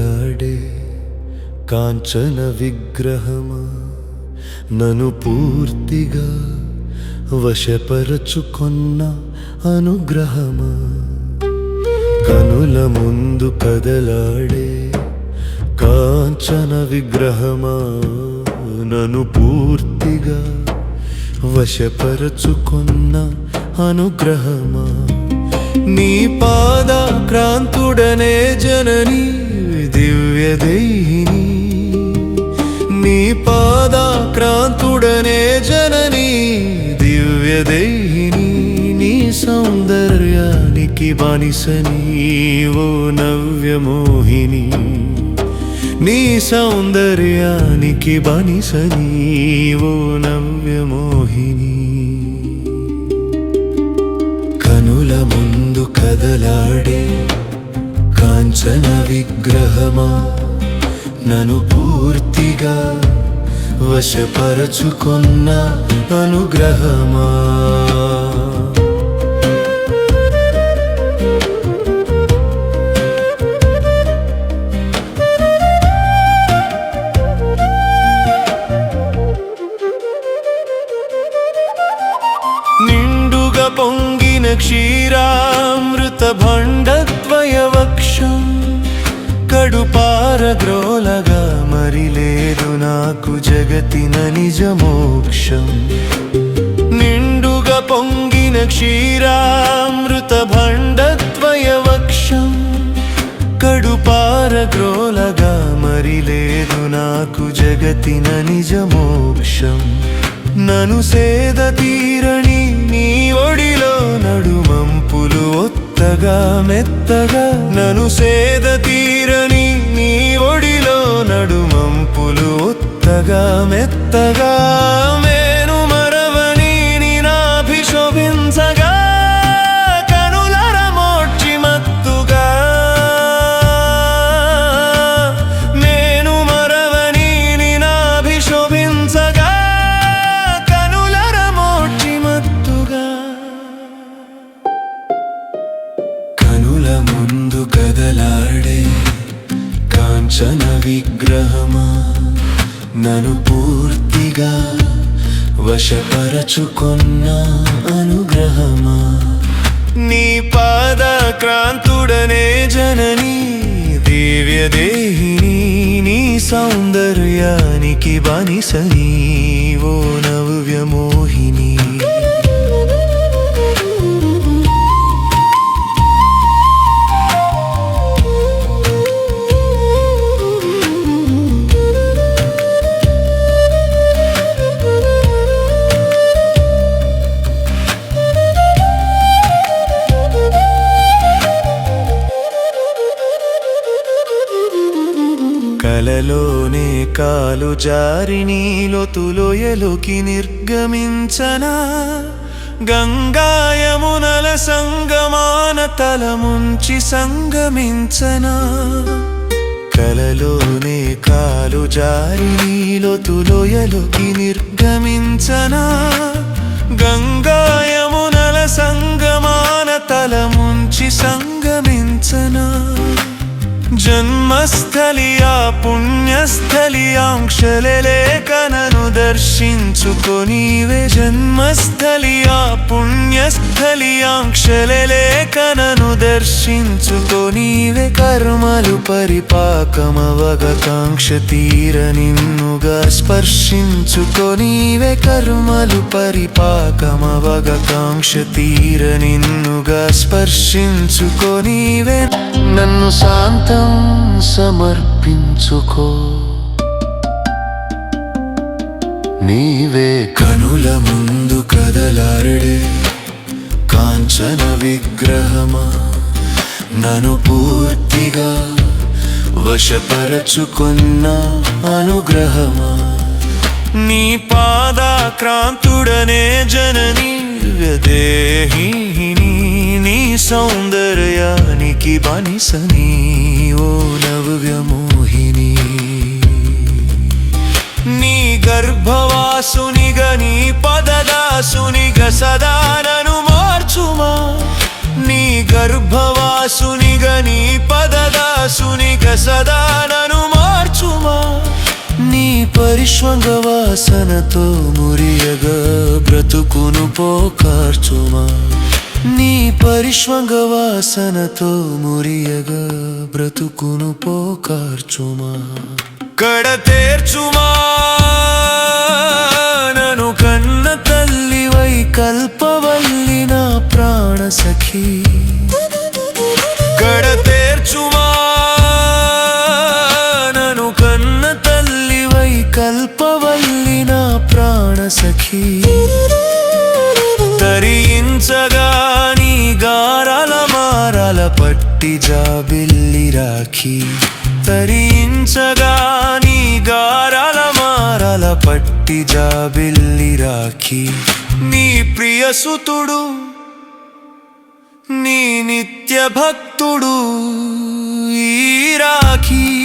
వేలాడే కాంచన విగ్రహమా నను పూర్తిగా వశపరచుకొన్న అనుగ్రహమా. కనుల ముందు కదలాడే కాంచన విగ్రహమా నను పూర్తిగా వశపరచుకొన్న అనుగ్రహమా. నీ పాద క్రాంతుడనే జననీ దివ్య దేహిని నీ పాదాక్రాంతుడనే జనని దివ్య దేహిని నీ సౌందర్యానికి బానిసని ఓ నవ్యమోహిని నీ సౌందర్యానికి బానిసని ఓ నవ్యమోహిని కనుల ముందు కదలాడే కాంచన విగ్రహమా? నన్ను పూర్తిగా వశపరచుకొన్న అనుగ్రహమా? నిండుగా పొంగిన క్షీ కడుపార మరి లేదు నాకు జగతిన నిజ మోక్షం నిండుగా పొంగిన క్షీరామృత భండద్వయ వక్షం. కడుపార గ్రోలగా మరి లేదు నాకు జగతిన నిజ మోక్షం నను సేద తీరని నీ ఒడిలో నడుమంపులు ఒత్తగా మెత్తగా నను సేద ఒత్తగా మెత్తగా మేను మరవని నాభిశోభించగా కనులర మోడ్చి మత్తుగా. నేను మరవని నాభిశోభించగా కనులర మోడ్చి మత్తుగా. కనుల ముందు కదలాడే కాంచన విగ్రహమా? నన్ను పూర్తిగా వశపరచుకొన్న అనుగ్రహమా? నీ పాద క్రాంతుడనే జనని దివ్య దేహిని నీ సౌందర్యానికి బానిసని ఓ నవ్యమోహిని కలలోనే కాలు జారి నీలోతులోయలోకి నిర్గమించనా? గంగాయమునల సంగమాన తలముంచి సంగమించనా? కలలోనే కాలు జారి నీలోతులోయలోకి నిర్గమించనా? గంగాయమునల సంగమాన తలముంచి సంగమించనా? జన్మస్థలియా పుణ్యస్థలియాంక్షలేఖనను దర్శించుకొనివే జన్మస్థలియా పుణ్యస్థలియాంక్షలేఖనను దర్శించుకొనివే కర్మలు పరిపాకమవగతాంక్ష తీర నిన్నుగా స్పర్శించుకొనివే కర్మలు పరిపాకమవగతాంక్ష తీర నిన్నుగా స్పర్శించుకొనివే నన్ను శాంతం సమర్పించుకో. నీవే కనుల ముందు కదలారడే కాంచన విగ్రహమా? నన్ను పూర్తిగా వశపరచుకున్న అనుగ్రహమా? నీ పాదాక్రాంతుడనే జనని దేహిని నీ సౌందర్యానికి బానిసని ఓ నవ్యమోహిని నీ గర్భవాసునిగ నీ పదదాసునిగ సదానను మార్చుమా? నీ గర్భవాసునిగ నీ పదదాసునిగ సదానను మార్చుమా? పరిష్వంగ వాసనతో మురియగా బ్రతుకును పోకార్చుమా. నీ పరిష్వంగ వాసనతో మురియగా బ్రతుకును పోకార్చుమా. కడ కడతేర్చుమా నను కన్న తల్లివై కల్పవల్లి నా ప్రాణ సఖీ కడతేర్చుమా మారాల పట్టి జాబిల్లి రాఖీ. తరించగా నీ గారాల మారాల పట్టి జాబిల్లి రాఖీ. నీ ప్రియసుతుడు నీ నిత్య భక్తుడు ఈ రాఖీ.